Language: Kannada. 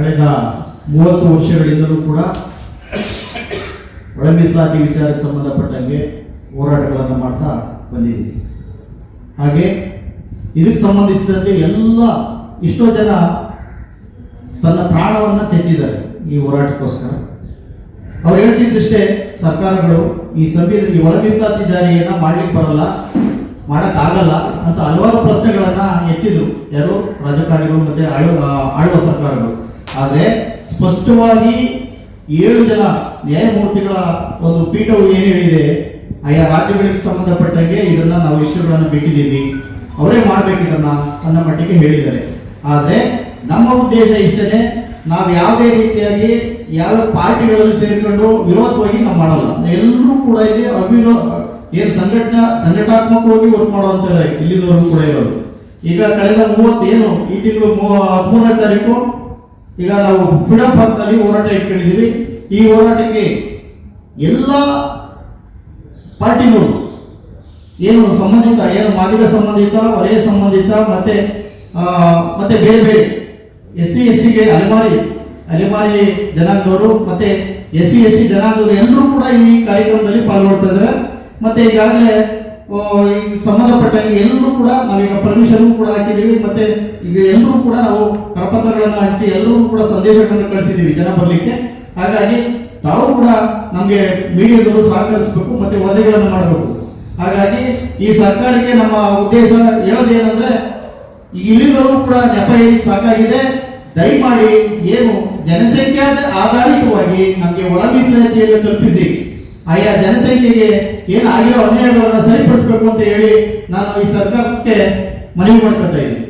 ಕಳೆದ ಮೂವತ್ತು ವರ್ಷಗಳಿಂದಲೂ ಕೂಡ ಒಳ ಮೀಸಲಾತಿ ವಿಚಾರಕ್ಕೆ ಸಂಬಂಧಪಟ್ಟಂಗೆ ಹೋರಾಟಗಳನ್ನು ಮಾಡ್ತಾ ಬಂದಿದ್ದೀವಿ. ಹಾಗೆ ಇದಕ್ಕೆ ಸಂಬಂಧಿಸಿದಂತೆ ಎಲ್ಲ ಎಷ್ಟೋ ಜನ ತನ್ನ ಪ್ರಾಣವನ್ನು ತೆತ್ತಿದ್ದಾರೆ ಈ ಹೋರಾಟಕ್ಕೋಸ್ಕರ. ಅವ್ರು ಹೇಳ್ತಿದ್ದಷ್ಟೇ, ಸರ್ಕಾರಗಳು ಈ ಸಂವಿಧಾನ ಈ ಒಳ ಮೀಸಲಾತಿ ಜಾರಿಯನ್ನ ಮಾಡ್ಲಿಕ್ಕೆ ಬರಲ್ಲ, ಮಾಡೋಕ್ಕಾಗಲ್ಲ ಅಂತ ಹಲವಾರು ಪ್ರಶ್ನೆಗಳನ್ನು ಎತ್ತಿದ್ರು. ಯಾರು? ರಾಜಕಾರಣಿಗಳು ಮತ್ತು ಆಳು ಆಳುವ ಸರ್ಕಾರಗಳು. ಆದ್ರೆ ಸ್ಪಷ್ಟವಾಗಿ ಏಳು ಜನ ನ್ಯಾಯಮೂರ್ತಿಗಳ ಒಂದು ಪೀಠವು ಏನು ಹೇಳಿದೆ ಆಯಾ ರಾಜ್ಯಗಳಿಗೆ ಸಂಬಂಧಪಟ್ಟಂಗೆ ಇದನ್ನ ನಾವು ಇಷ್ಟಗಳನ್ನು ಬಿಟ್ಟಿದ್ದೀವಿ. ಅವರೇ ಮಾಡ್ಬೇಕು ತನ್ನ ಮಟ್ಟಿಗೆ ಹೇಳಿದ್ದಾರೆ. ಆದರೆ ನಮ್ಮ ಉದ್ದೇಶ ಇಷ್ಟನೇ, ನಾವು ಯಾವುದೇ ರೀತಿಯಾಗಿ ಯಾವ ಪಾರ್ಟಿಗಳಲ್ಲಿ ಸೇರಿಕೊಂಡು ವಿರೋಧವಾಗಿ ನಾವು ಮಾಡಲ್ಲ. ಎಲ್ಲರೂ ಕೂಡ ಇಲ್ಲಿ ಅವಿರೋ, ಏನು ಸಂಘಟನಾ ಸಂಘಟನಾತ್ಮಕವಾಗಿ ವರ್ಕ್ ಮಾಡುವಂತಾರೆ ಇಲ್ಲಿರೋರು ಕೂಡ ಇರೋದು ಈಗ ಕಳೆದ ಮೂವತ್ತೇನು, ಈ ತಿಂಗಳು ಮೂರನೇ ತಾರೀಕು ಈಗ ನಾವು ಫ್ರೀಡಮ್ ಪಾರ್ಕ್ನಲ್ಲಿ ಹೋರಾಟ ಇಟ್ಕೊಂಡಿದ್ದೀವಿ. ಈ ಹೋರಾಟಕ್ಕೆ ಎಲ್ಲ ಪಾರ್ಟಿಗಳು ಏನು ಸಂಬಂಧಿತ, ಏನು ಮಾದಿಗ ಸಂಬಂಧಿತ, ವಲಯ ಸಂಬಂಧಿತ, ಮತ್ತೆ ಮತ್ತೆ ಬೇರೆ ಬೇರೆ ಎಸ್ ಸಿ ಎಸ್ ಟಿಗೆ ಅಲೆಮಾರಿ ಅಲೆಮಾರಿ ಜನಾಂಗದವರು, ಮತ್ತೆ ಎಸ್ ಸಿ ಎಸ್ ಟಿ ಜನಾಂಗದವರು ಎಲ್ಲರೂ ಕೂಡ ಈ ಕಾರ್ಯಕ್ರಮದಲ್ಲಿ ಪಾಲ್ಗೊಳ್ತಾ ಇದ್ದಾರೆ. ಮತ್ತೆ ಈಗಾಗಲೇ ಈ ಎಲ್ಲರೂ ಕೂಡ ನಾವೀಗ ಪರ್ಮಿಷನ್ ಕೂಡ ಹಾಕಿದ್ದೀವಿ. ಮತ್ತೆ ಈಗ ಎಲ್ಲರೂ ಕೂಡ ನಾವು ಕರಪತ್ರಗಳನ್ನು ಹಂಚಿ ಎಲ್ಲರೂ ಕೂಡ ಸಂದೇಶಗಳನ್ನು ಕಳಿಸಿದ್ದೀವಿ ಜನ ಬರಲಿಕ್ಕೆ. ಹಾಗಾಗಿ ತಾವು ಕೂಡ ನಮಗೆ ಮೀಡಿಯಾದವರು ಸಹಕರಿಸಬೇಕು, ಮತ್ತೆ ವರದಿಗಳನ್ನು ಮಾಡಬೇಕು. ಹಾಗಾಗಿ ಈ ಸರ್ಕಾರಕ್ಕೆ ನಮ್ಮ ಉದ್ದೇಶ ಹೇಳೋದೇನಂದ್ರೆ, ಇಲ್ಲಿವರೆಗೂ ಕೂಡ ನೆಪ ಹೇಳಿ ಸಾಕಾಗಿದೆ. ದಯಮಾಡಿ ಏನು ಜನಸಂಖ್ಯಾ ಆಧಾರಿತವಾಗಿ ನಮಗೆ ಒಳ ಮೀಸಲಾತಿಯನ್ನು ಕಲ್ಪಿಸಿ ಆಯಾ ಜನಸಂಖ್ಯೆಗೆ ಏನು ಆಗಿರೋ ಅನ್ಯಾಯಗಳನ್ನ ಸರಿಪಡಿಸಬೇಕು ಅಂತ ಹೇಳಿ ನಾನು ಈ ಸರ್ಕಾರಕ್ಕೆ ಮನವಿ ಮಾಡ್ಕೊತಾ ಇದ್ದೀನಿ.